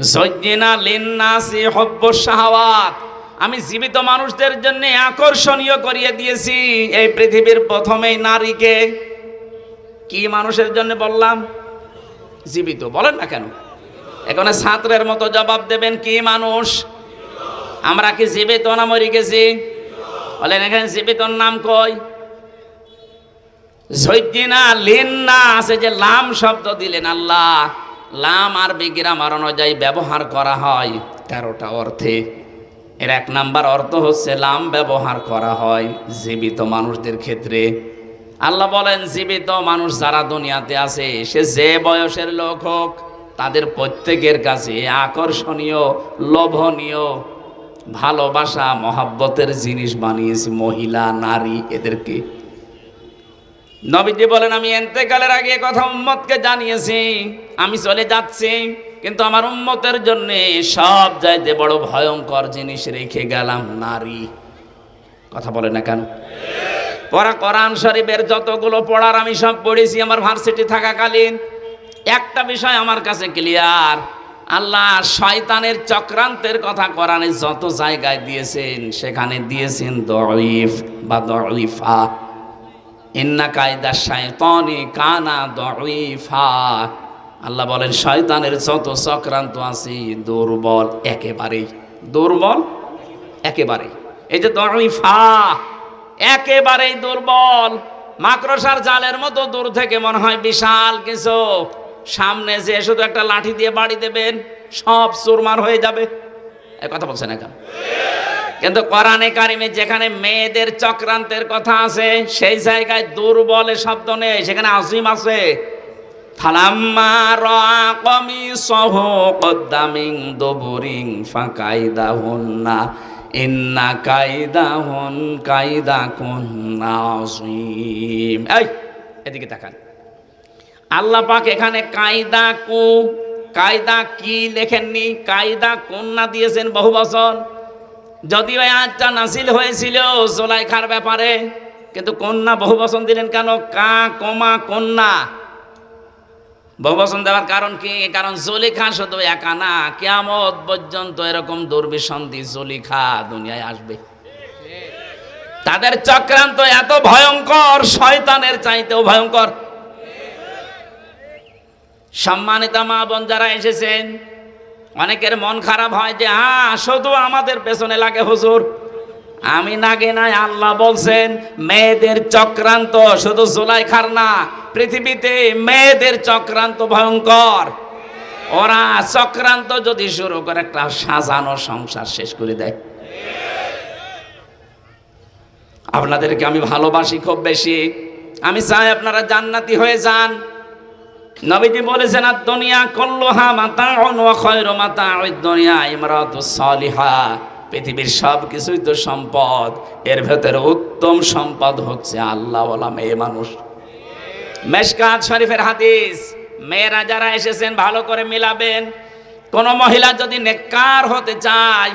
জজ্জিনা লিন্নাসি হব্য শাহাওয়াত আমি জীবিত মানুষদের জন্য আকর্ষণীয় করিয়ে দিয়েছি। এই পৃথিবীর প্রথমেই নারীকে। কি মানুষের জন্য বললাম? জীবিত। বলেন না কেন? এখানে ছাত্রের মতো জবাব দেবেন, কি মানুষ? আমরা কি জীবিত না মরি গেছি? বলেন, এখানে জীবিতর নাম কই? জৈদিনা লিন্না আছে যে লাম শব্দ দিলেন আল্লাহ। লাম আর বিগ্রামার অনুযায়ী ব্যবহার করা হয়। তেরোটা অর্থে। এর এক নাম্বার অর্থ হচ্ছে লাম ব্যবহার করা হয় জীবিত মানুষদের ক্ষেত্রে। আল্লাহ বলেন, জীবিত মানুষ যারা দুনিয়াতে আছে, সে যে বয়সের লোক হোক, তাদের প্রত্যেকের কাছে আকর্ষণীয়, লোভনীয়, ভালোবাসা, মহাব্বতের জিনিস বানিয়েছে মহিলা, নারী এদেরকে। নবীজি বলেন, আমি এন্তেকালের আগে কথা উম্মতকে জানিয়েছি। আমি চলে যাচ্ছি, কিন্তু আমার উম্মতের জন্য সব যাইতে বড় ভয়ঙ্কর জিনিস রেখে গেলাম নারী। কথা বলে না কেন? পড়া কোরআন শরীফের যতগুলো পড়ার আমি সব পড়েছি, আমার ভার্সিটি থাকাকালীন। একটা বিষয় আমার কাছে ক্লিয়ার, আল্লাহ শয়তানের চক্রান্তের কথা কোরআনে যত জায়গায় দিয়েছেন, সেখানে দিয়েছেন দরিফ বা দরিফা ইন্না কায়দা শায়তানি কানা দরিফা আল্লাহ বলেন, শয়তানের যত চক্রান্ত আছে, দুর্বল একেবারেই, দুর্বল একেবারে এই যে দরিফা একেবারেই দুর্বল। মাকড়সার জালের মতো দূর থেকে মনে হয় বিশাল কিছু। সামনে যে শুধু একটা লাঠি দিয়ে বাড়ি দেবেন, সব চুরমার হয়ে যাবে। এই কথা বলছেন এখন কিন্তু কোরআনে কারিমে যেখানে মেয়েদের চক্রান্তের কথা আছে, সেই জায়গায় দুর্বলে শব্দ নেই, সেখানে আজিম আছে। ফালাম্মা ইন্না আল্লাহ পাক এখানে কায়দা কু, কায়দা কি লেখেননি? কায়দা কন্যা দিয়েছেন বহু বছর যদিও আজটা নাসিল হয়েছিল জোলাইখার ব্যাপারে, কিন্তু কন্যা বহু বচন দিলেন কেন? কা, কমা, কন্যা। বহু বচন দেওয়ার কারণ কি? কারণ জলিখা শুধু একা না কেমত পর্যন্ত এরকম দুর্বিসন্ধি জলিখা দুনিয়ায় আসবে। তাদের চক্রান্ত এত ভয়ঙ্কর, শয়তানের চাইতেও ভয়ঙ্কর। সম্মানিতা মা বোন যারা এসেছেন অনেকের মন খারাপ হয় যে হ্যাঁ শুধু আমাদের পেছনে লাগে হুজুর। আমি নাগে নাই, আল্লাহ বলছেন, মেয়েদের চক্রান্ত শুধু জুলাই খার না, পৃথিবীতে মেয়েদের চক্রান্ত ভয়ঙ্কর। ওরা চক্রান্ত যদি শুরু করে, একটা সাজানো সংসার শেষ করে দেয়। আপনাদেরকে আমি ভালোবাসি খুব বেশি। আমি চাই আপনারা জান্নাতি হয়ে যান। নবীজি বলেছেন, আর দুনিয়া কল্লোহা মাতা ওয়া খয়রু মাতা দুনিয়া ইমরাতু সালিহা। পৃথিবীর সব কিছুই তো সম্পদ, এর ভেতরে উত্তম সম্পদ হচ্ছে আল্লাহওয়ালা মেয়ে মানুষ। মেশকাত শরীফের হাদিস, মেয়েরা যারা এসেছেন ভালো করে মিলাবেন। কোন মহিলা যদি নেককার হতে চায়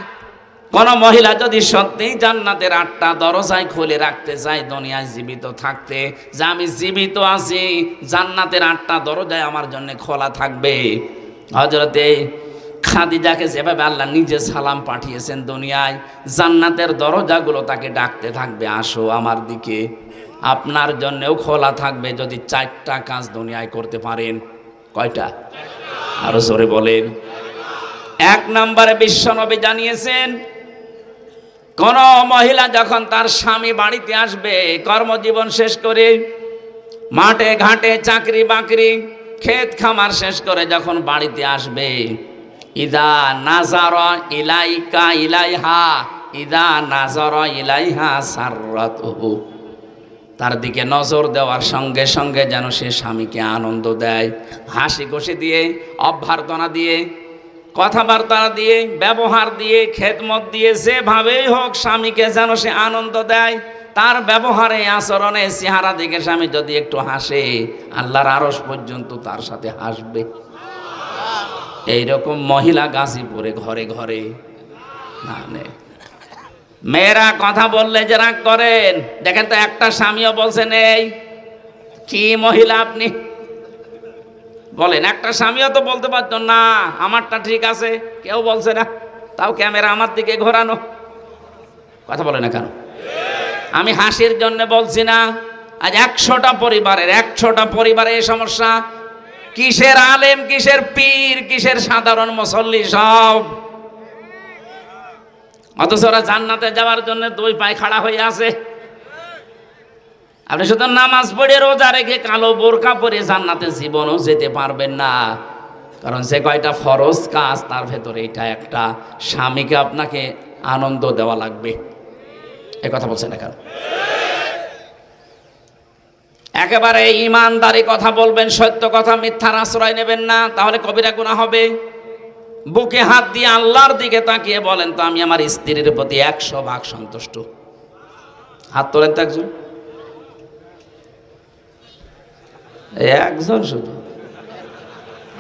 কোন মহিলা যদি সত্যিই জান্নাতের আটটা দরজায় খুলে রাখতে চায় দুনিয়ায় জীবিত থাকতে, যে আমি জীবিত আছি, জান্নাতের আটটা দরজায় আমার জন্য খোলা থাকবে। হজরতে খাদিজাকে যেভাবে আল্লাহ নিজে সালাম পাঠিয়েছেন দুনিয়ায়, জান্নাতের দরজাগুলো তাকে ডাকতে থাকবে, আসো আমার দিকে, আপনার জন্যেও খোলা থাকবে যদি চারটা কাজ দুনিয়ায় করতে পারেন। কয়টা? আরও জোরে বলেন। এক নম্বরে বিশ্বনবী জানিয়েছেন কোন মহিলা যখন তার স্বামী বাড়িতে আসবে, কর্মজীবন শেষ করে, মাঠে ঘাটে চাকরি বাকরি, ক্ষেত খামার শেষ করে যখন বাড়িতে আসবে, ইদা নাজার ইলাইকা ইলাইহা, ইদা নাজার ইলাইহা সাররাতুহু। তার দিকে নজর দেওয়ার সঙ্গে সঙ্গে যেন সে স্বামীকে আনন্দ দেয়, হাসি খুশি দিয়ে, অভ্যর্থনা দিয়ে কথাবার্তা দিয়ে, ব্যবহার দিয়ে, খেদমত দিয়ে, যেভাবেই হোক স্বামীকে যেন সে আনন্দ দেয়, তার ব্যবহারে, আচরণে, চেহারা দিকে স্বামী যদি একটু হাসে, আল্লাহর আরস পর্যন্ত তার সাথে হাসবে। এইরকম মহিলা গাজীপুরে ঘরে ঘরে। না মেয়েরা কথা বললে যে রাগ করেন। দেখেন তো একটা স্বামীও বলছেন এই কি মহিলা আপনি? বলেন, একটা স্বামীও তো বলতে পারতো, না, আমারটা ঠিক আছে। কেউ বলছে, না, তাও ক্যামেরা আমার দিকে ঘোরানো। কথা বলে না কেন? আমি হাসির জন্য বলছি না, আজ একশোটা পরিবারের, একশোটা পরিবারে এই সমস্যা। কিসের আলেম, কিসের পীর, কিসের সাধারণ মুসল্লি সব। অথচ ওরা জান্নাতে যাওয়ার জন্য দুই পায়ে খাড়া হয়ে আছে। আপনি শুধু নামাজ পড়ে রোজা রেখে কালো বোরকা পরে জান্নাতে জীবনও যেতে পারবেন না। কারণ সে কয়টা ফরজ কাজ, তার ভেতরে এটা একটা। স্বামীকে আপনাকে আনন্দ দেওয়া লাগবে। এ কথা বলছে না কেন? একেবারে ইমানদারি কথা বলবেন, সত্য কথা, মিথ্যার আশ্রয় নেবেন না। তাহলে কবিরা গুণা হবে। বুকে হাত দিয়ে আল্লাহর দিকে তাকিয়ে বলেন, তো আমি আমার স্ত্রীর প্রতি একশো ভাগ সন্তুষ্ট। হাত তোলেন তো একজন এই একজন শুধু।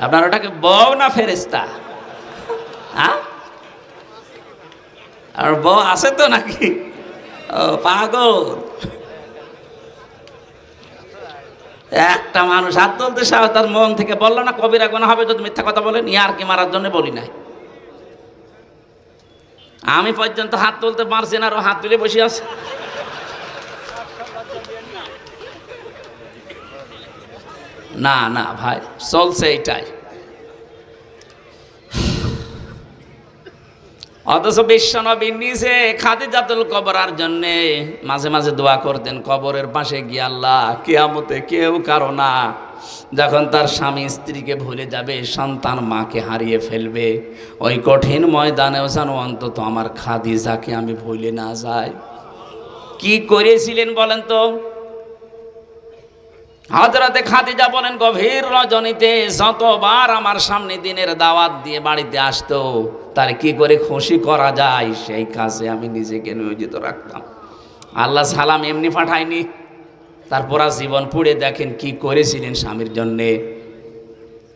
আপনার ওটাকে বউ না ফেরেস্তা হ্যাঁ? আর বউ আছে তো নাকি? ও, পাগল। একটা মানুষ হাত তুলতে সাহস তার মন থেকে বলল না, কবিরা গোনা হবে যদি মিথ্যা কথা বলেন ইয়ার কি মারার জন্য বলি নাই। আমি পর্যন্ত হাত তুলতে পারছি না, আর হাত তুলে বসে আছে। না না, ভাই, চলছে এইটাই। অথচ বিশ্বনবী নিজে খাদিজাতুল কবরার জন্যে মাঝে মাঝে দোয়া করতেন, কবরের পাশে গিয়ে আল্লাহ কেয়ামতে কেউ কারও না। যখন তার স্বামী স্ত্রীকে ভুলে যাবে, সন্তান মাকে হারিয়ে ফেলবে, ওই কঠিন ময়দানেও যেন অন্তত আমার খাদিজাকে আমি ভুলে না যাই। কি করেছিলেন বলেন তো? হজরতে খাদিজা বলেন, গভীর রজনীতে যতবার আমার সামনে দিনের দাওয়াত দিয়ে বাড়িতে আসতো, তার কি করে খুশি করা যায়? সেই কাজে আমি নিজেকে নিয়োজিত রাখতাম। আল্লাহ সালাম এমনি পাঠায়নি। তারপর জীবন পুড়ে দেখেন কি করেছিলেন স্বামীর জন্যে।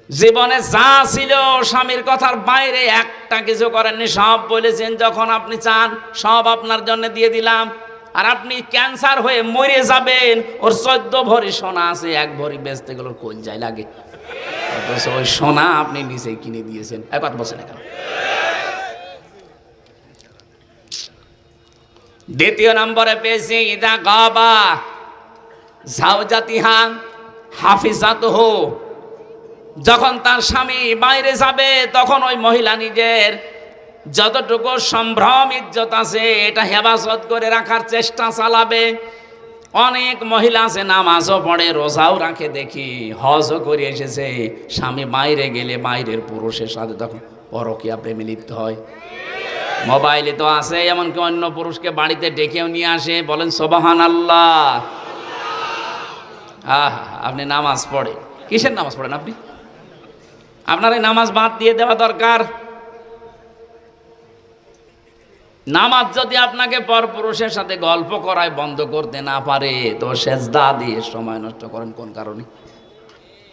জীবনে যা ছিল স্বামীর কথার বাইরে একটা কিছু করেননি। সব বলেছেন, যখন আপনি চান, সব আপনার জন্য দিয়ে দিলাম। আর আপনি ক্যান্সার হয়ে মরে যাবেন, ওর চোদ্দ ভরি সোনা আছে, এক ভরি বেচতে গেলে কোন যায় লাগে। ওই সোনা আপনি নিজেই কিনে দিয়েছেন। এক কথা বলছেন কেন? দ্বিতীয় নম্বরে পেয়েছি, ইদা গাবা ঝাউজাতিহা হাফিজাত হো যখন তার স্বামী বাইরে যাবে, তখন ওই মহিলা নিজের যতটুকু সম্ভ্রম ইজ্জত আছে, এটা হেফাজত করে রাখার চেষ্টা চালাবে। অনেক মহিলা আছে, নামাজও পড়ে, রোজাও রাখে, দেখি হজও করে এসেছে। স্বামী বাইরে গেলে বাইরের পুরুষের সাথে তখন পরকিয়া প্রেমে লিপ্ত হয়। মোবাইলে তো আছে, এমনকি অন্য পুরুষকে বাড়িতে ডেকেও নিয়ে আসে, বলেন সোবাহান আল্লাহ আহা, আপনি নামাজ পড়ে। কিসের নামাজ পড়েন আপনি? আপনার এই নামাজ বাদ দিয়ে দেওয়া দরকার? নামাজ যদি আপনাকে পরপুরুষের সাথে গল্প করায় বন্ধ করতে না পারে, তো সেজদা দিয়ে সময় নষ্ট করেন কোন কারণে?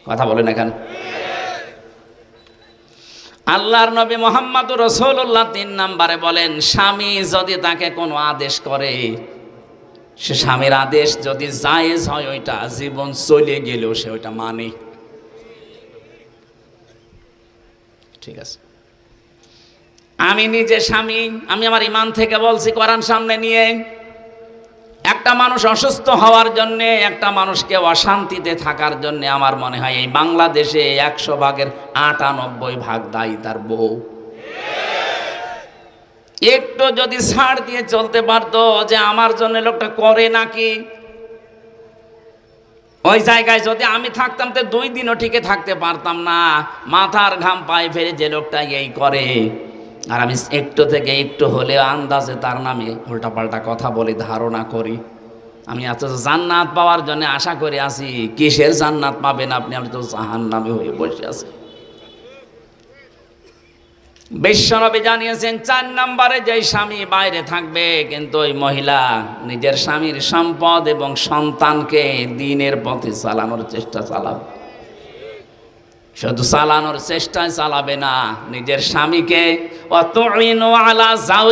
কথা বলেন এখানে। আল্লাহর নবী মোহাম্মদ রসুল্লাহ তিন নাম্বারে বলেন, স্বামী যদি তাকে কোনো আদেশ করে, সে স্বামীর আদেশ যদি জায়েজ হয়, ওইটা জীবন চলে গেলেও সে ওইটা মানে। ঠিক আছে। আমি নিজে স্বামী, আমি আমার ইমান থেকে বলছি কোরআন সামনে নিয়ে। একটা মানুষ অসুস্থ হওয়ার জন্যে, একটা মানুষকে অশান্তিতে থাকার জন্যে আমার মনে হয় এই বাংলাদেশে একশো ভাগের আটানব্বই ভাগ দায়ী তার বউ। একটু যদি ছাড় দিয়ে চলতে পারতো যে আমার জন্য লোকটা করে নাকি? ওই জায়গায় যদি আমি থাকতাম তো দুই দিনও টিকে থাকতে পারতাম না। মাথার ঘাম পায়ে ফেলে যে লোকটা এই করে। আর আমি একটু থেকে একটু হলে আন্দাজে তার নামে উল্টাপাল্টা কথা বলি, ধারণা করি। আমি এত জান্নাত পাওয়ার জন্য আশা করে আছি, কিসের জান্নাত পাবেন আপনি? আপনি তো জাহান নামে হয়ে বসে আছেন বিশ্বনবী জানিয়েছেন, চার নম্বরে যে স্বামী বাইরে থাকবে, কিন্তু ওই মহিলা নিজের স্বামীর সম্পদ এবং সন্তানকে দিনের পথে চালানোর চেষ্টা চালাবে। শুধু চালানোর চেষ্টায় চালাবে না, নিজের স্বামীকে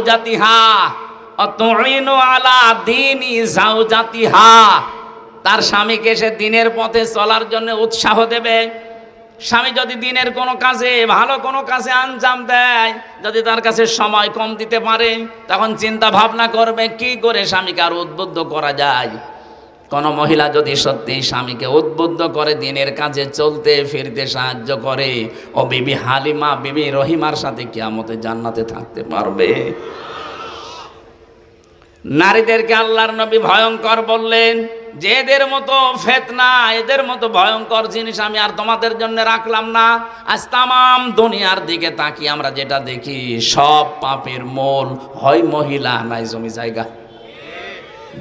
জাতিহা দিনই জাতিহা তার স্বামীকে সে দিনের পথে চলার জন্য উৎসাহ দেবে। স্বামী যদি দিনের কোনো কাজে, ভালো কোনো কাজে আঞ্জাম দেয়, যদি তার কাছে সময় কম দিতে পারে, তখন চিন্তা ভাবনা করবে, কি করে স্বামীকে আর উদ্বুদ্ধ করা যায়? কোন মহিলা যদি সত্যি স্বামীকে উদ্বুদ্ধ করে দিনের কাজে চলতে, ফিরতে সাহায্য করে, ও বিবি হালিমা, বিবি রহিমার সাথে কিয়ামতে জান্নাতে থাকতে পারবে। নারীদেরকে আল্লাহর নবী ভয়ঙ্কর বললেন, যে এদের মতো ফেতনা, এদের মতো ভয়ঙ্কর জিনিস আমি আর তোমাদের জন্য রাখলাম না। আজ তামাম দুনিয়ার দিকে তাকিয়ে আমরা যেটা দেখি, সব পাপের মূল হয় মহিলা, নাই জমি জায়গা।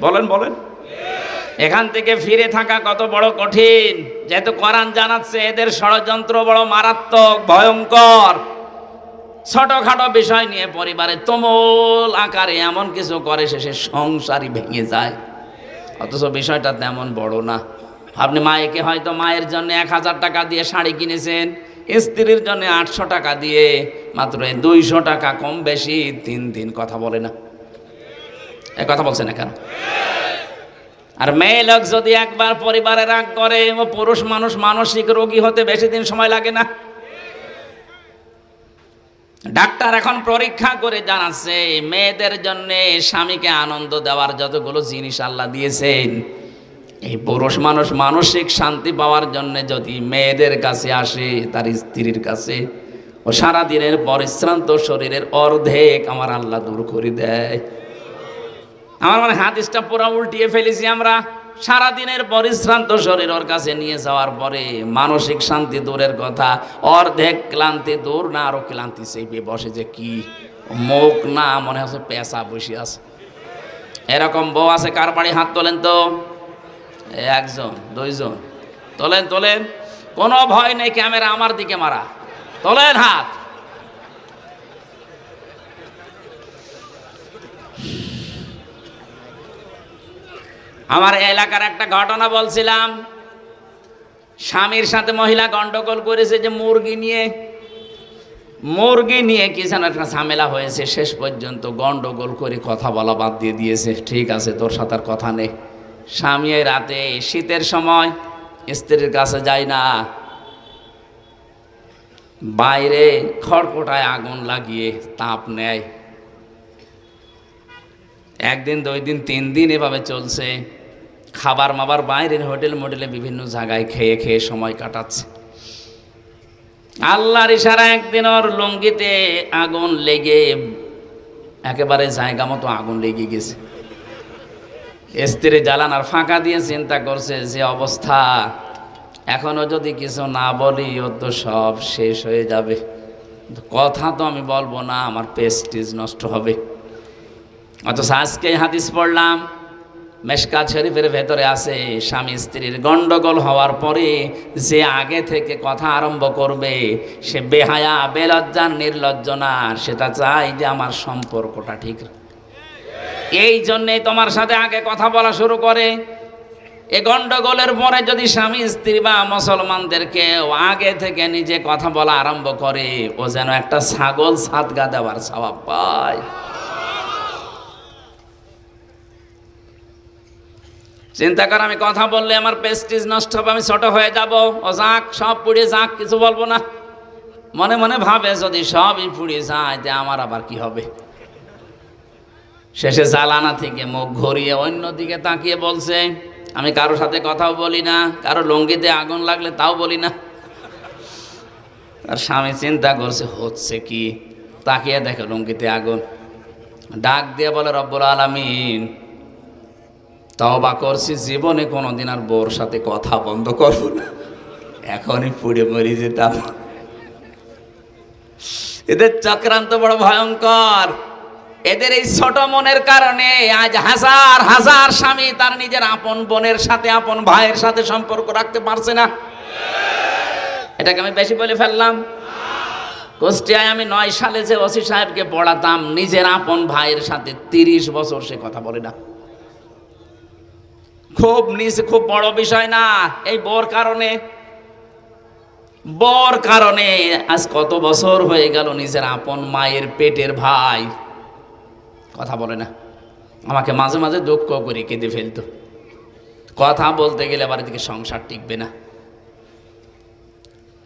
বলেন বলেন। এখান থেকে ফিরে থাকা কত বড় কঠিন। যেহেতু কোরআন জানাচ্ছে, এদের ষড়যন্ত্র বড় মারাত্মক, ভয়ঙ্কর। ছোটখাটো বিষয় নিয়ে পরিবারে তুমুল আকারে এমন কিছু করে শেষে সংসারই ভেঙে যায়। অথচ বিষয়টা তেমন বড় না। আপনি মায়েকে হয়তো মায়ের জন্য এক হাজার টাকা দিয়ে শাড়ি কিনেছেন, স্ত্রীর জন্য আটশো টাকা দিয়ে, মাত্র দুইশো টাকা কম বেশি, তিন দিন কথা বলে না। এ কথা বলছে না কেন? আর মেয়ে লোক যদি একবার পরিবারে রাগ করে, ও পুরুষ মানুষ মানসিক রোগী হতে বেশি দিন সময় লাগে না। ডাক্তার এখন পরীক্ষা করে জানাচ্ছে, মেয়েদের জন্য স্বামীকে আনন্দ দেওয়ার যতগুলো জিনিস আল্লাহ দিয়েছেন, এই পুরুষ মানুষ মানসিক শান্তি পাওয়ার জন্য যদি মেয়েদের কাছে আসে, তার স্ত্রীর কাছে, ও সারাদিনের পরিশ্রান্ত শরীরের অর্ধেক আমার আল্লাহ দূর করে দেয়। আমার মানে হাদিসটা পুরো উল্টিয়ে ফেলেছি আমরা। সারাদিনের পরিশ্রান্ত শরীর ওর কাছে নিয়ে যাওয়ার পরে মানসিক শান্তি দূরের কথা, অর্ধেক ক্লান্তি দূর না, আরও ক্লান্তি সেই বসে যে কি মুখ না, মনে হচ্ছে পেশা বসে আছে। এরকম বউ আছে, কার বাড়ি হাত তোলেন তো? একজন, দুইজন। তোলেন তোলেন। কোনো ভয় নেই, ক্যামেরা আমার দিকে মারা। তোলেন হাত। আমার এলাকার একটা ঘটনা বলছিলাম। স্বামীর সাথে মহিলা গন্ডগোল করেছে যে মুরগি নিয়ে। মুরগি নিয়ে কি যেন একটা ঝামেলা হয়েছে, শেষ পর্যন্ত গন্ডগোল করে কথা বলা বাদ দিয়ে দিয়েছে। ঠিক আছে, তোর সাথে আর কথা নেই। স্বামী রাতে শীতের সময় স্ত্রীর কাছে যায় না। বাইরে খড়কোটায় আগুন লাগিয়ে তাপ নেয়। একদিন, দুই দিন, তিন দিন এভাবে চলছে। খাবার মাবার বাইরের হোটেল মোটেলে বিভিন্ন জায়গায় খেয়ে খেয়ে সময় কাটাচ্ছে। আল্লাহর ইশারা একদিন ওর লুঙ্গিতে আগুন লেগে, একেবারে জায়গা মতো আগুন লেগে গেছে। স্ত্রী জ্বালানার ফাঁকা দিয়ে চিন্তা করছে যে অবস্থা, এখনও যদি কিছু না বলি, ও তো সব শেষ হয়ে যাবে। কথা তো আমি বলব না, আমার পেস্টিজ নষ্ট হবে। অথচ আজকে হাদিস পড়লাম মেশকাত শরীফের ভেতরে আছে, স্বামী স্ত্রীর গন্ডগোল হওয়ার পরে যে আগে থেকে কথা আরম্ভ করবে, সে বেহায়া, বেলজ্জার, নির্লজ্জ না সেটা চাই যে আমার সম্পর্কটা ঠিক এই জন্যেই তোমার সাথে আগে কথা বলা শুরু করে। এ গন্ডগোলের পরে যদি স্বামী, স্ত্রী বা মুসলমানদেরকে আগে থেকে নিজে কথা বলা আরম্ভ করে, ও যেন একটা ছাগল সাতগা দেওয়ার স্বভাব পায়। চিন্তা কর, আমি কথা বললে আমার পেস্টিজ নষ্ট হবে, আমি ছোট হয়ে যাব। ও যাক, সব পুড়ে যাক, কিছু বলব না। মনে মনে ভাবে, যদি সবই পুড়ে যায় যে আমার আবার কি হবে? শেষে জ্বালানা থেকে মুখ ঘুরিয়ে অন্য দিকে তাকিয়ে বলছে, আমি কারোর সাথে কথাও বলি না, কারও লঙ্গিতে আগুন লাগলে তাও বলি না। আর স্বামী চিন্তা করছে, হচ্ছে কি? তাকিয়ে দেখে লঙ্গিতে আগুন। ডাক দিয়ে বলে, রব্বুল আলমিন। তবা করছি, জীবনে কোনোদিন আর বোর সাথে কথা বন্ধ করব না। এখনই পুড়ে মরি যেতাম। এদের চক্রান্ত বড় ভয়ঙ্কর। এদের এই ছোট মনের কারণে আজ হাজার হাজার স্বামী তার নিজের আপন বোনের সাথে, আপন ভাইয়ের সাথে সম্পর্ক রাখতে পারছে না। এটাকে আমি বেশি বলে ফেললাম। কুষ্টিয়ায় আমি নয় সালে যে ওসি সাহেবকে পড়াতাম, নিজের আপন ভাইয়ের সাথে তিরিশ বছর সে কথা বলে না। খুব নিচে খুব বড় বিষয় না, এই বোর কারণে। বর কারণে আজ কত বছর হয়ে গেল নিজের আপন মায়ের পেটের ভাই। কথা বলে না। আমাকে মাঝে মাঝে দুঃখ করে কেঁদে ফেলতো। কথা বলতে গেলে আবার এদিকে সংসার টিকবে না।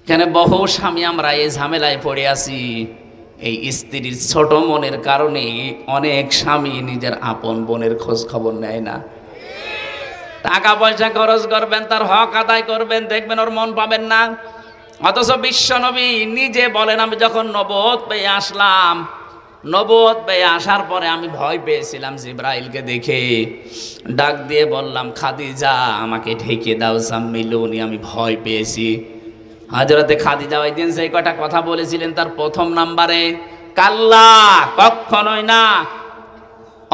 কেন বহু স্বামী আমরা এই ঝামেলায় পড়ে আছি। এই স্ত্রীর ছোট মনের কারণে অনেক স্বামী নিজের আপন বোনের খোঁজ খবর নেয় না। টাকা পয়সা খরচ করবেন, তার হক আদায় করবেন, দেখবেন ওর মন পাবেন না। অথচ বিশ্বনবী নিজে বলেন, আমি যখন নবদ পেয়ে আসলাম নবদ পেয়ে আসার পরে আমি ভয় পেয়েছিলাম জিব্রাইলকে দেখে। ডাক দিয়ে বললাম, খাদিজা, আমাকে ঢেকে দাও সাম্মিলুনি, আমি ভয় পেয়েছি। হাজরতে খাদিজা ওই দিন সেই কটা কথা বলেছিলেন, তার প্রথম নাম্বারে, কাল্লা কখনোই না।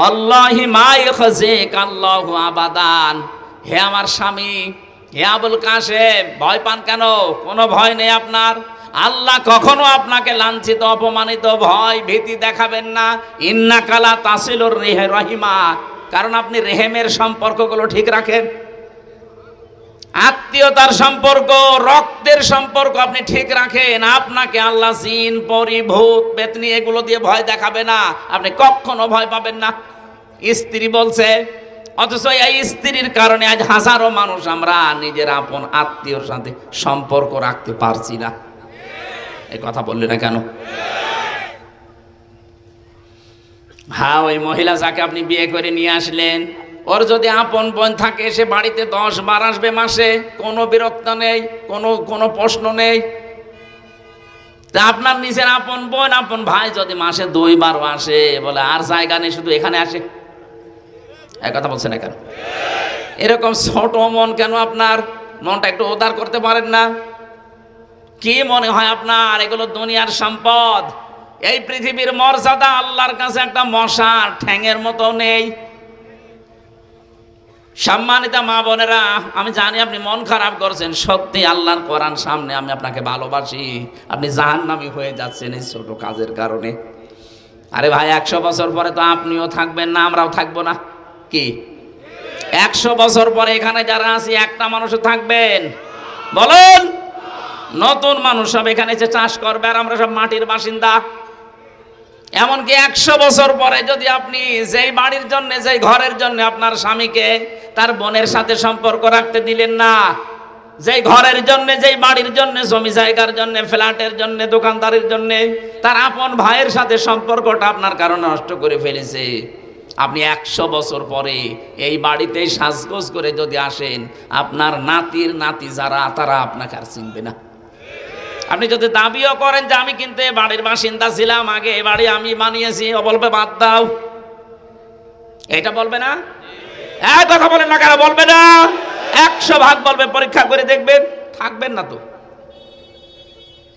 আল্লাহি মাই খসে কাল্লাহু আবাদান। হে আমার স্বামী, হে আবুল কাশেম, ভয় পান কেন? কোনো ভয় নেই আপনার। আল্লাহ কখনো আপনাকে লাঞ্ছিত, অপমানিত, ভয় ভীতি দেখাবেন না। ইন্না কালা তাসিলুর রেহে রহিমা। কারণ আপনি রেহেমের সম্পর্কগুলো ঠিক রাখেন। আত্মীয়তার সম্পর্ক, রক্তের সম্পর্ক আপনি ঠিক রাখেন। আপনাকে আল্লাহ জিন পরিভূত বেতনি, এগুলো দিয়ে ভয় দেখাবে না। আপনি কখনো ভয় পাবেন না। স্ত্রী বলছে অথচ এই স্ত্রীর কারণে আজ হাজারো মানুষ আমরা নিজের আপন আত্মীয়র সাথে সম্পর্ক রাখতে পারছি না। এই কথা বললে না কেন? হ্যাঁ ওই মহিলা যাকে আপনি বিয়ে করে নিয়ে আসলেন, ওর যদি আপন বোন থাকে, সে বাড়িতে দশ বার আসবে মাসে, কোনো বিরক্ত নেই, কোনো কোনো প্রশ্ন নেই। তা আপনার নিজের আপন বোন, আপন ভাই যদি মাসে দুইবারও আসে, বলে আর জায়গা নেই, শুধু এখানে আসে। এক কথা বলছে না কেন? এরকম ছোট মন কেন আপনার? মনটা একটু উদার করতে পারেন না। কি মনে হয় আপনার? এগুলো দুনিয়ার সম্পদ। এই পৃথিবীর মর্যাদা আল্লাহর কাছে একটা মশা, ঠ্যাঙের মতো নেই। সম্মানিত মা বোনেরা, আমি জানি আপনি মন খারাপ করছেন। সত্যি আল্লাহর কোরআন সামনে আমি আপনাকে ভালোবাসি। আপনি জাহান্নামি হয়ে যাচ্ছেন এই ছোট কাজের কারণে। আরে ভাই, একশো বছর পরে তো আপনিও থাকবেন না, আমরাও থাকব না। কি? একশো বছর পরে এখানে যারা আছি, একটা মানুষও থাকবেন। বলুন, নতুন মানুষ সব এখানে এসে চাষ করবে আর আমরা সব মাটির বাসিন্দা। এমনকি একশো বছর পরে যদি আপনি যেই বাড়ির জন্য, যেই ঘরের জন্য আপনার স্বামীকে তার বোনের সাথে সম্পর্ক রাখতে দিলেন না, যেই ঘরের জন্য, যেই বাড়ির জন্য, জমি জায়গার জন্য, ফ্ল্যাটের জন্য, দোকানদারির জন্য তার আপন ভাইয়ের সাথে সম্পর্কটা আপনার কারণে নষ্ট করে ফেলেছে। আপনি একশো বছর পরে এই বাড়িতে সাজগোজ করে যদি আসেন, আপনার নাতির নাতি যারা, তারা আপনাকে আর চিনবে না। আপনি যদি দাবিও করেন যে আমি কিন্তু বাড়ির বাসিন্দা ছিলাম আগে, এ বাড়ি আমি বানিয়েছি বলবে বাদ দাও। এটা বলবে না? এক কথা বলেন না কেন, বলবে না। একশো ভাগ বলবে, পরীক্ষা করে দেখবেন, থাকবেন না তো।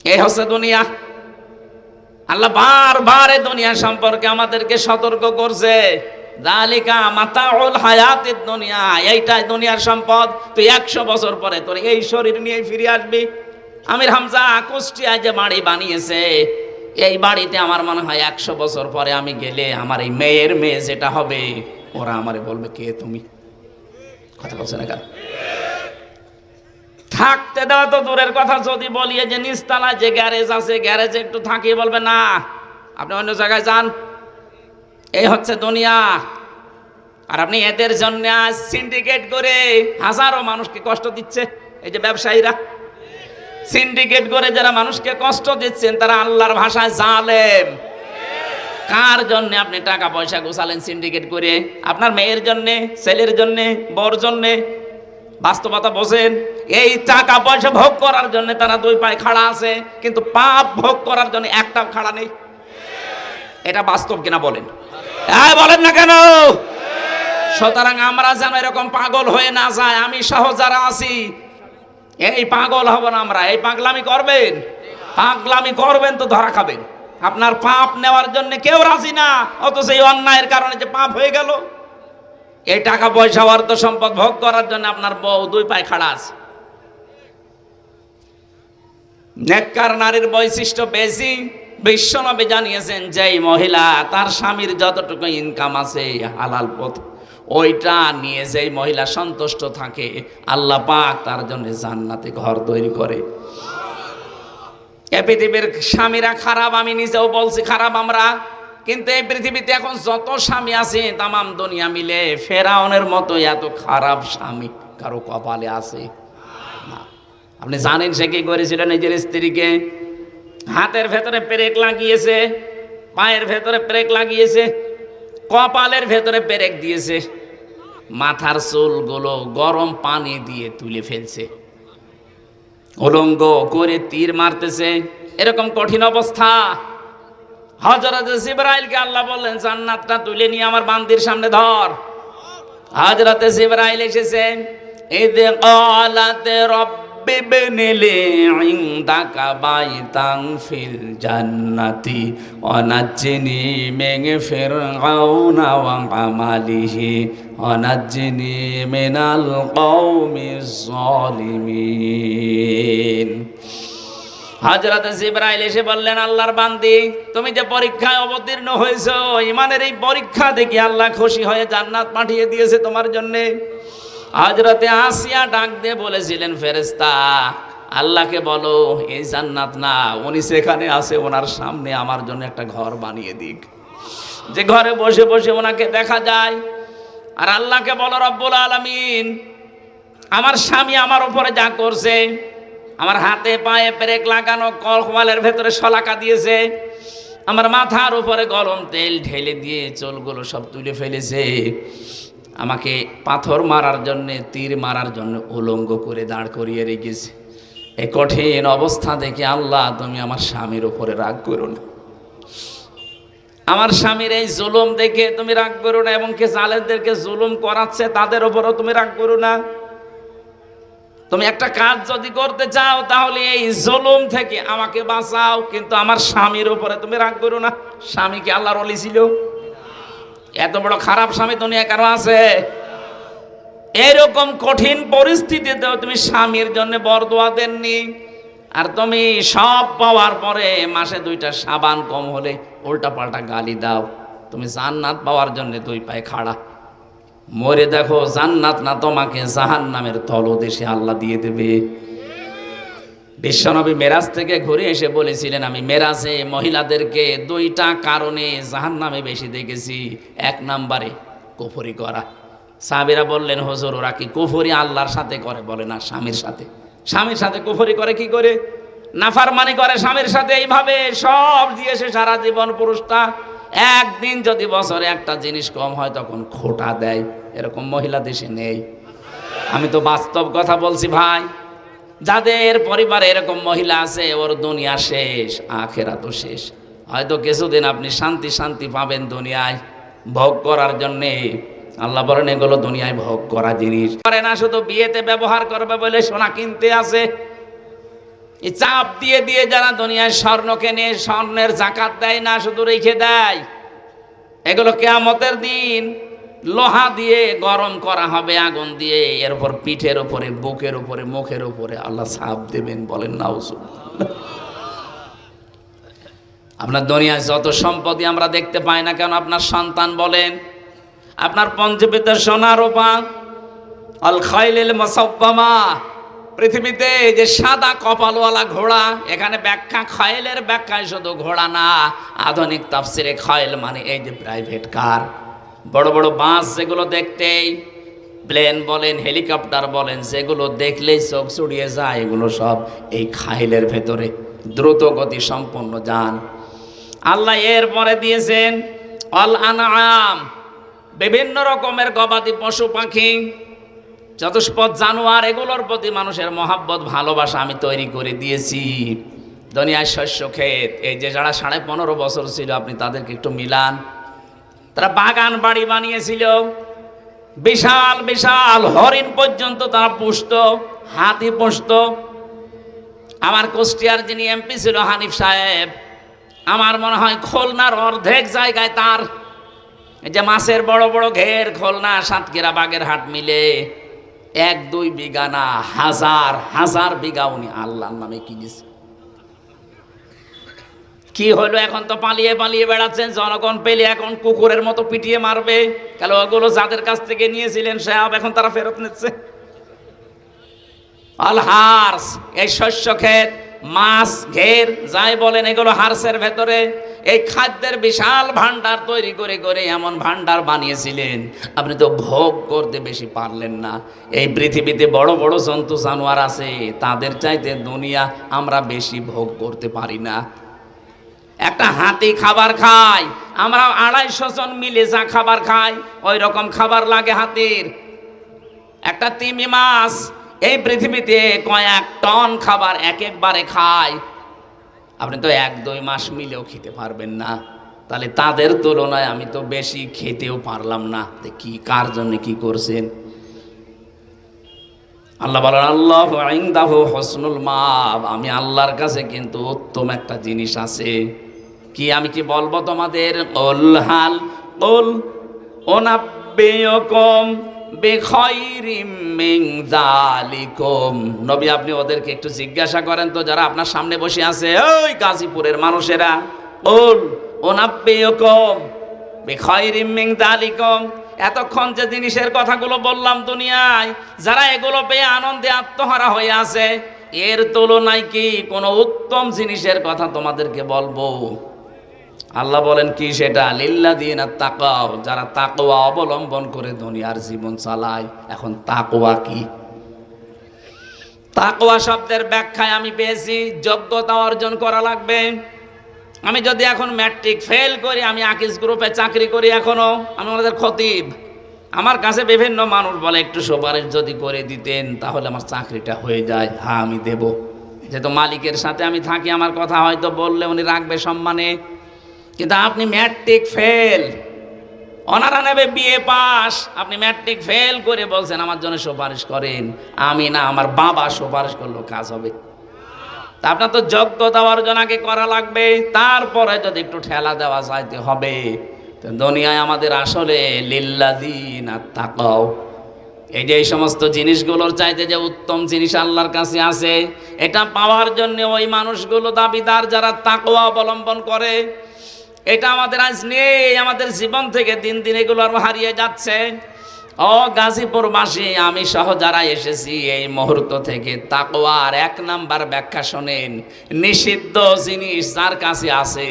এই হচ্ছে দুনিয়া। আল্লাহ বারবার এই দুনিয়া সম্পর্কে আমাদেরকে সতর্ক করছে। দুনিয়া, এইটাই দুনিয়ার সম্পদ। একশো বছর পরে এই শরীর ফিরে আসবি। আমির হামজা যে বাড়ি বানিয়েছে, এই বাড়িতে আমার মনে হয় একশো বছর পরে আমি গেলে আমার এই মেয়ের মেয়ে যেটা হবে, ওরা আমারে বলবে, কে তুমি? কথা বলছে না কেন? থাকতে দেওয়া তো দূরের কথা, যদি বলি যে নিস্তালায় যে গ্যারেজ আছে, গ্যারেজে একটু থাকি বলবে, না, আপনি অন্য জায়গায় যান। এই হচ্ছে দুনিয়া। আর আপনি এদের জন্য আজ সিন্ডিকেট করে হাজারো মানুষকে কষ্ট দিচ্ছে, এই যে ব্যবসায়ীরা। সিন্ডিকেট করে যারা মানুষকে কষ্ট দিচ্ছেন, তারা আল্লাহর ভাষায় জালেম। কার জন্য আপনি টাকা পয়সা গোছালেন সিন্ডিকেট করে? আপনার মেয়ের জন্যে, ছেলের জন্যে, বর জন্য? বাস্তবতা বোঝেন, এই টাকা পয়সা ভোগ করার জন্য তারা দুই পায়ে খাড়া আছে, কিন্তু পাপ ভোগ করার জন্য একটা খাড়া নেই। এটা বাস্তব কিনা বলেন? হ্যাঁ বলেন না কেন? সুতরাং আমরা যেন এরকম পাগল হয়ে না যায় আমি সহ যারা আছি, এই পাগল হব না আমরা, এই পাগলামি করবেন? পাগলামি করবেন তো ধরা খাবেন। আপনার পাপ নেওয়ার জন্য কেউ রাজি না, অথচ এই অন্যায়ের কারণে যে পাপ হয়ে গেল। এই টাকা পয়সা, অর্থ সম্পদ ভোগ করার জন্য আপনার বউ দুই পায়ে খাড়া আছে। নেককার নারীর বৈশিষ্ট্য বেশি। বিশ্বনবী জানিয়েছেন, যেই মহিলা, তার স্বামীর যতটুকু ইনকাম আছে হালাল পথ, ওইটা নিয়ে যেই মহিলা সন্তুষ্ট থাকে, আল্লাহ পাক তার জন্য জান্নাতে ঘর তৈরি করে। এ পৃথিবীর স্বামীরা খারাপ, আমি নিজেও বলছি খারাপ, আমরা কিন্তু এই পৃথিবীতে এখন যত স্বামী আছে, তামাম দুনিয়া মিলে ফেরাউনের মতো এত খারাপ স্বামী কারও কপালে আছে? আপনি জানেন সে কি করেছিল? নিজের স্ত্রীকে হাতের ভেতরে পেরেক লাগিয়েছে, পায়ের ভেতরে পেরেক লাগিয়েছে, কপালের ভেতরে পেরেক দিয়েছে, মাথার চুলগুলো গরম পানি দিয়ে তুলে ফেলছে। উলঙ্গ করে তীর মারতেছে। এরকম কঠিন অবস্থা। হজরত জিব্রাইলকে আল্লাহ বললেন, জান্নাতটা তুলে নিয়ে আমার বান্দির সামনে ধর। হজরত জিব্রাইল এসেছেন ইদ ক্বালাত রব্বি ইবনি লি ইনদাকা বাইতান ফিল জান্নাতি ওয়া নাজ্জিনি মিন ফিরআউনা ওয়া আমালিহি ওয়া নাজ্জিনি মিনাল কওমিজ জালিমিন হজরত জিব্রাইল এসে বললেন, আল্লাহর বান্দি, তুমি যে পরীক্ষায় অবতীর্ণ হয়েছো ইমানের এই পরীক্ষা দেখি আল্লাহ খুশি হয়ে জান্নাত পাঠিয়ে দিয়েছে তোমার জন্য। হজরতে আসিয়া ডাক দিয়ে বলেছিলেন ফেরেস্তা আল্লাহকে বলো, এই জান্নাত না, উনি সেখানে আছে, ওনার সামনে আমার জন্য একটা ঘর বানিয়ে দিক। যে ঘরে বসে বসে ওনাকে দেখা যায়, আর আল্লাহকে বলো, রব্বুল আলামিন, আমার স্বামী আমার উপরে যা করছে আমার হাতে পায়ে পেরেক লাগানো কলকমালের ভেতরে শলাকা দিয়েছে। আমার মাথার উপরে গরম তেল ঢেলে দিয়ে চুলগুলো সব তুলে ফেলেছে। আমাকে পাথর মারার জন্য, তীর মারার জন্য উলঙ্গ করে দাঁড় করিয়ে রেখেছে। এই কঠিন অবস্থা দেখে আল্লাহ, তুমি আমার স্বামীর উপরে রাগ করো না। আমার স্বামীর এই জুলুম দেখে তুমি রাগ করো না এবং কে জালেদেরকে জুলুম করাচ্ছে, তাদের উপরও তুমি রাগ করো না। তুমি একটা কাজ যদি করতে চাও, তাহলে এই জুলুম থেকে আমাকে বাঁচাও। কিন্তু আমার স্বামীর উপরে তুমি রাগ করো না। স্বামীকে আল্লাহর অলি ছিল? এত বড় খারাপ স্বামী দুনিয়া কারও আছে? এরকম কঠিন পরিস্থিতিতেও তুমি স্বামীর জন্য বরদোয়া দেননি। আর তুমি সব পাওয়ার পরে মাসে দুইটা সাবান কম হলে উল্টা পাল্টা গালি দাও। তুমি জান্নাত পাওয়ার জন্য দুই পায়ে খাড়া। মরে দেখো, জান্নাত না তোমাকে জাহান নামের তলদেশে আল্লাহ দিয়ে দেবে। বিশ্বনবী মেরাজ থেকে ঘুরে এসে বলেছিলেন, আমি মেরাজে মহিলাদেরকে দুইটা কারণে জাহান নামে বেশি দেখেছি। এক নাম্বারে কুফরি করা। সাহাবিরা বললেন, হজর, ওরা কি কুফরি আল্লাহর সাথে করে? বলে, না, স্বামীর সাথে। স্বামীর সাথে কুফরি করে কি করে? নাফারমানি করে স্বামীর সাথে। এইভাবে সব দিয়েছে সারা জীবন পুরুষটা। একদিন যদি বছরে একটা জিনিস কম হয়, তখন খোটা দেয়। এরকম মহিলা দেশে নেই। আমি তো বাস্তব কথা বলছি ভাই। যাদের পরিবারে এরকম মহিলা আছে, ওর দুনিয়া শেষ আখেরা তো শেষ। হয়তো কিছুদিন আপনি শান্তি শান্তি পাবেন দুনিয়ায়, ভোগ করার জন্যে। আল্লাহ বলেন, এগুলো দুনিয়ায় ভোগ করা জিনিস। করে না, শুধু বিয়েতে ব্যবহার করবে বলে সোনা কিনতে আসে। চাপ দিয়ে দিয়ে যারা দুনিয়ায় স্বর্ণ কেনে, স্বর্ণের জাকাত দেয় না, শুধু রেখে দেয়। এগুলো কেয়ামতের দিন লোহা দিয়ে গরম করা হবে, আগুন দিয়ে এরপর পিঠের উপরে, বুকের উপরে, মুখের উপরে। আল্লাহ সাপ দেবেন বলেন না আপনার দুনিয়ায় যত সম্পত্তি আমরা দেখতে পাই না কেন, আপনার সন্তান বলেন, আপনার পঞ্চপিতের সোনা রূপা অল খাইলিল মসব্বামা পৃথিবীতে যে সাদা কপালওয়ালা ঘোড়া, এখানে ব্যাখ্যা খয়েলের ব্যাখ্যায় শুধু ঘোড়া না, আধুনিক তাফসিরে খয়েল মানে এই যে প্রাইভেট কার বড় বড় বাস যেগুলো দেখতেই প্লেন বলেন হেলিকপ্টার বলেন, যেগুলো দেখলেই চোখ চুড়িয়ে যায়, এগুলো সব এই খাইলের ভেতরে। দ্রুত গতি সম্পন্ন যান। আল্লাহ এর পরে দিয়েছেন অল আনাম বিভিন্ন রকমের গবাদি পশু পাখি চতুষ্পদ জানোয়ার, এগুলোর প্রতি মানুষের মহাব্বত, ভালোবাসা আমি তৈরি করে দিয়েছি। দুনিয়ায় শস্য ক্ষেত, এই যে যারা সাড়ে পনেরো বছর ছিল, আপনি তাদেরকে একটু মিলান। তারা বাগান বাড়ি বানিয়েছিল। বিশাল বিশাল হরিণ পর্যন্ত তারা পুষত, হাতি পুষত। আমার কুষ্টিয়ার যিনি এমপি ছিল, হানিফ সাহেব, আমার মনে হয় খুলনার অর্ধেক জায়গায় তার, এই যে মাছের বড় বড় ঘের, খুলনা, সাতক্ষীরা বাগের হাট মিলে এক, দুই বিঘা না, হাজার হাজার বিঘা উনি আল্লাহর নামে কিনেছে কি হলো এখন তো পালিয়ে পালিয়ে বেড়াচ্ছেন, জনগণ পেলে এখন কুকুরের মতো পিটিয়ে মারবে। কেন ওগুলো যাদের কাছ থেকে নিয়েছিলেন সাহেব, এখন তারা ফেরত নিচ্ছে। আলহার্স, এই শস্য ক্ষেত মাছ, ঘের, যাই বলেন, এগুলো হার্সের ভেতরে। এই খাদ্যের বিশাল ভান্ডার তৈরি করে করে এমন ভান্ডার বানিয়েছিলেন। আপনি তো ভোগ করতে বেশি পারলেন না। এই পৃথিবীতে বড় বড় জন্তু জানোয়ার আছে, তাদের চাইতে দুনিয়া আমরা বেশি ভোগ করতে পারি না। একটা হাতি খাবার খায়, আমরা আড়াইশো জন মিলে যা খাবার খাই, ওই রকম খাবার লাগে হাতির। একটা তিমি মাছ এই পৃথিবীতে কয়েক টন খাবার এক একবারে খায়। আপনি তো এক দুই মাস মিলেও খেতে পারবেন না। তাহলে তাদের তুলনায় আমি তো বেশি খেতেও পারলাম না। কি, কার জন্য কি করছেন? আল্লাহ বলেন, আল্লাহ ইনদাহু হসনুল মাব আমি আল্লাহর কাছে কিন্তু উত্তম একটা জিনিস আছে। কি আমি কি বলব তোমাদের? ওল হাল ওল ওনাব্বেয়কম নবী, আপনি ওদেরকে একটু জিজ্ঞাসা করেন তো, যারা আপনার সামনে বসে আছে, ওই গাজীপুরের মানুষেরা ওল ওনাব্বেয়কম বেখয়রিম মিন যালিকুম। এতক্ষণ যে জিনিসের কথাগুলো বললাম দুনিয়ায়, যারা এগুলো পেয়ে আনন্দে আত্মহারা হয়ে আছে, এর তুলনায় কি কোনো উত্তম জিনিসের কথা তোমাদেরকে বলব? আল্লাহ বলেন কি সেটা? লিল্লা দিন আর তাকাও যারা তাকোয়া অবলম্বন করে দুনিয়ার জীবন চালায়। এখন তাকোয়া কি? তাকোয়া শব্দের ব্যাখ্যায় আমি পেয়েছি, যোগ্যতা অর্জন করা লাগবে। আমি যদি এখন ম্যাট্রিক ফেল করি, আমি আকিস গ্রুপে চাকরি করি এখনও, আমি আমাদের খতিব। আমার কাছে বিভিন্ন মানুষ বলে, একটু সুপারিশ যদি করে দিতেন, তাহলে আমার চাকরিটা হয়ে যায়। হ্যাঁ আমি দেব। যেহেতু মালিকের সাথে আমি থাকি, আমার কথা হয়তো বললে উনি রাখবে সম্মানে। কিন্তু আপনি ম্যাট্রিক ফেল। ওনারা নেবে বিএ পাস। আপনি ম্যাট্রিক ফেল করে বলছেন, আমার জন্য সুপারিশ করেন। আমি না, আমার বাবা সুপারিশ করল, কাজ হবে। আপনার তো যোগ্যতা অর্জন আগে করা লাগবে। তারপরে যদি একটু ঠেলা দেওয়া যাইতে হবে। দুনিয়ায় আমাদের আসলে লিল্লাদিন আর তাকাও। এই যে এই সমস্ত জিনিসগুলোর চাইতে যে উত্তম জিনিস আল্লাহর কাছে আছে, এটা পাওয়ার জন্য ওই মানুষগুলো দাবিদার যারা তাকওয়া অবলম্বন করে। এটা আমাদের আজ নেই, আমাদের জীবন থেকে দিন দিন এগুলো আরও হারিয়ে যাচ্ছে। ও গাজীপুরবাসী আমি সহ যারা এসেছি এই মুহূর্ত থেকে, তাকওয়ার এক নাম্বার ব্যাখ্যা শোনেন। নিষিদ্ধ জিনিস যার কাছে আছে,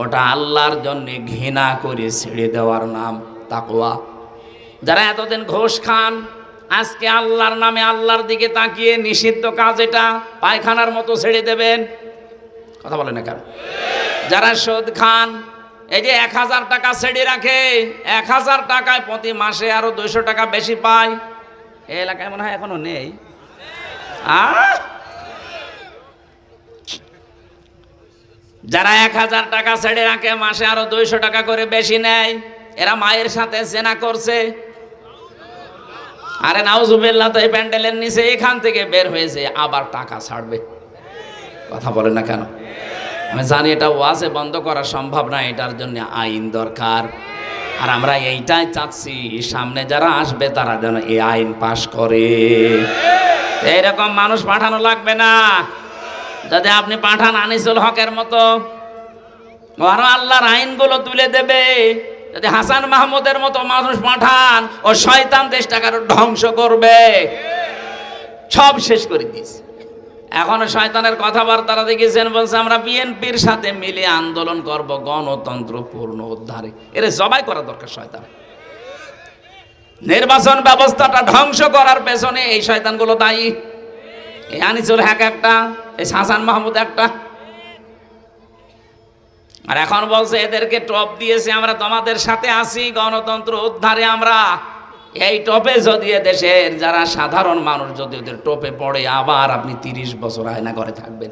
ওটা আল্লাহর জন্য ঘৃণা করে ছেড়ে দেওয়ার নাম তাকওয়া। যারা এতদিন ঘোষ খান, আজকে আল্লাহর নামে আল্লাহর দিকে তাকিয়ে নিষিদ্ধ কাজ এটা, পায়খানার মতো ছেড়ে দেবেন। কথা বলে না কেন? যারা সুদ খান এই যে এক হাজার টাকা ছেড়ে রাখে, এক হাজার টাকায় প্রতি মাসে আরও দুইশো টাকা বেশি পায়। এই এলাকায় মনে হয় এখনও নেই? যারা এক হাজার টাকা ছেড়ে রাখে, মাসে আরও দুইশো টাকা করে বেশি নেয়, এরা মায়ের সাথে জেনা করছে। আরে নাউজুবিল্লাহ, তো এই প্যান্ডেলের নিচে এখান থেকে বের হয়েছে আবার টাকা ছাড়বে। কথা বলে না কেন? আমি জানি এটা ওয়াজে বন্ধ করা সম্ভব না, এটার জন্য আইন দরকার। আর আমরা এইটাই চাচ্ছি, সামনে যারা আসবে তারা যেন এই আইন পাশ করে। এইরকম মানুষ পাঠানো লাগবে না। যদি আপনি পাঠান আনিসুল হকের মতো আরও আল্লাহর আইনগুলো তুলে দেবে। যদি হাসান মাহমুদের মতো মানুষ পাঠান, ও শয়তান দেশটাকে আরও ধ্বংস করবে। সব শেষ করে দিয়েছে। এখনও শয়তানের কথাবার্তারা দেখেছেন, বলছে, আমরা বিএনপির সাথে মিলে আন্দোলন করব, গণতন্ত্র পূর্ণ উদ্ধারে। এর জবাই করা দরকার শয়তান। নির্বাচন ব্যবস্থাটা ধ্বংস করার পেছনে এই শয়তানগুলো দায়ী। এই আনিসুল হ্যাক একটা এই হাসান মাহমুদ একটা। আর এখন বলছে, এদেরকে টপ দিয়েছে, আমরা তোমাদের সাথে আছি, গণতন্ত্র উদ্ধারে আমরা। এই টপে যদি দেশের যারা সাধারণ মানুষ, যদি ওদের টোপে পড়ে, আবার আপনি তিরিশ বছর আয়না করে থাকবেন।